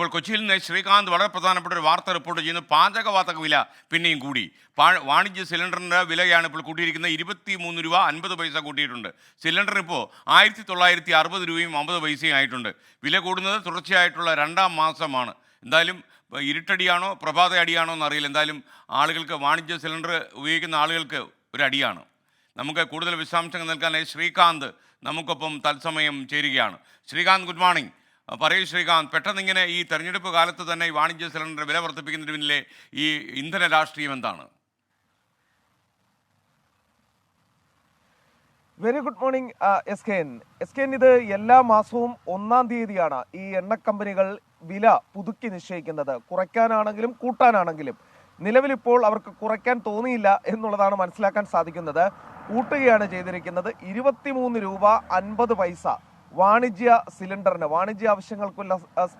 ഇപ്പോൾ കൊച്ചിയിൽ നിന്ന് ശ്രീകാന്ത് വളരെ പ്രധാനപ്പെട്ട ഒരു വാർത്ത റിപ്പോർട്ട് ചെയ്യുന്നു. പാചകവാതക വില പിന്നെയും കൂടി. വാണിജ്യ സിലിണ്ടറിന്റെ വിലയാണ് ഇപ്പോൾ കൂട്ടിയിരിക്കുന്നത് ഇരുപത്തി മൂന്ന് രൂപ അൻപത് പൈസ കൂട്ടിയിട്ടുണ്ട്. സിലിണ്ടർ ഇപ്പോൾ ആയിരത്തി തൊള്ളായിരത്തി അറുപത് രൂപയും അമ്പത് പൈസയും ആയിട്ടുണ്ട്. വില കൂടുന്നത് തുടർച്ചയായിട്ടുള്ള രണ്ടാം മാസമാണ്. എന്തായാലും ഇരുട്ടടിയാണോ പ്രഭാത അടിയാണോ എന്നറിയില്ല. എന്തായാലും ആളുകൾക്ക് വാണിജ്യ സിലിണ്ടർ ഉപയോഗിക്കുന്ന ആളുകൾക്ക് ഒരു അടിയാണ്. നമുക്ക് കൂടുതൽ വിശദാംശങ്ങൾ നൽകാനായി ശ്രീകാന്ത് നമുക്കൊപ്പം തത്സമയം ചേരുകയാണ്. ശ്രീകാന്ത് ഗുഡ് മോർണിംഗ് പറയൂ ശ്രീകാന്ത് പെട്ടെന്ന് ഇങ്ങനെ ഈ തെരഞ്ഞെടുപ്പ് കാലത്ത് തന്നെ ഈ വാണിജ്യ സിലിണ്ടർ വില വർദ്ധിപ്പിക്കുന്നതിന് പിന്നിലെ ഈ ഇന്ധന രാഷ്ട്രീയം എന്താണ്? Very good morning S K N S K N ഇത് എല്ലാ മാസവും ഒന്നാം തീയതിയാണ് ഈ എണ്ണ കമ്പനികൾ വില പുതുക്കി നിശ്ചയിക്കുന്നത്. കുറയ്ക്കാനാണെങ്കിലും കൂട്ടാനാണെങ്കിലും. നിലവിലിപ്പോൾ അവർക്ക് കുറയ്ക്കാൻ തോന്നിയില്ല എന്നുള്ളതാണ് മനസ്സിലാക്കാൻ സാധിക്കുന്നത്. കൂട്ടുകയാണ് ചെയ്തിരിക്കുന്നത്. ഇരുപത്തിമൂന്ന് രൂപ അൻപത് പൈസ. വാണിജ്യ സിലിണ്ടറിന് വാണിജ്യ ആവശ്യങ്ങൾക്കുള്ള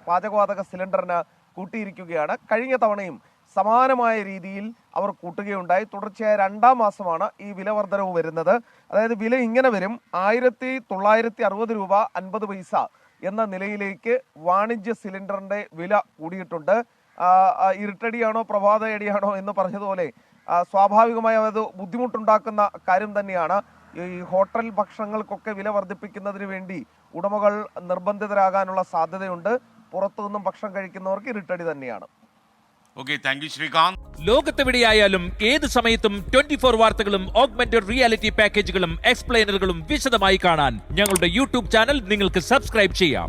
പാചകവാതക സിലിണ്ടറിന് കൂട്ടിയിരിക്കുകയാണ്. കഴിഞ്ഞ തവണയും സമാനമായ രീതിയിൽ അവർ കൂട്ടുകയുണ്ടായി. തുടർച്ചയായ രണ്ടാം മാസമാണ് ഈ വില വർധനവ് വരുന്നത്. അതായത് വില ഇങ്ങനെ വരും. ആയിരത്തി തൊള്ളായിരത്തി അറുപത് രൂപ അൻപത് പൈസ എന്ന നിലയിലേക്ക് വാണിജ്യ സിലിണ്ടറിന്റെ വില കൂടിയിട്ടുണ്ട്. ഇരുട്ടടിയാണോ പ്രഭാതയടിയാണോ എന്ന് പറഞ്ഞതുപോലെ സ്വാഭാവികമായും അത് ബുദ്ധിമുട്ടുണ്ടാക്കുന്ന കാര്യം തന്നെയാണ്. ഈ ഹോട്ടൽ ഭക്ഷണങ്ങൾക്കൊക്കെ വില വർദ്ധിപ്പിക്കുന്നതിന് വേണ്ടി ഉടമകൾ നിർബന്ധിതരാകാനുള്ള സാധ്യതയുണ്ട്. പുറത്തുനിന്നും ഭക്ഷണം കഴിക്കുന്നവർക്ക് ഇരുട്ടടി തന്നെയാണ്. Okay thank you Srikanth. ലോകത്തെവിടെയായാലും ഏത് സമയത്തും ട്വന്റി ഫോർ വാർത്തകളും ഓഗ്മെന്റഡ് റിയാലിറ്റി പാക്കേജുകളും എക്സ്പ്ലെയിനറുകളും വിശദമായി കാണാൻ ഞങ്ങളുടെ യൂട്യൂബ് ചാനൽ നിങ്ങൾക്ക് സബ്സ്ക്രൈബ് ചെയ്യാം.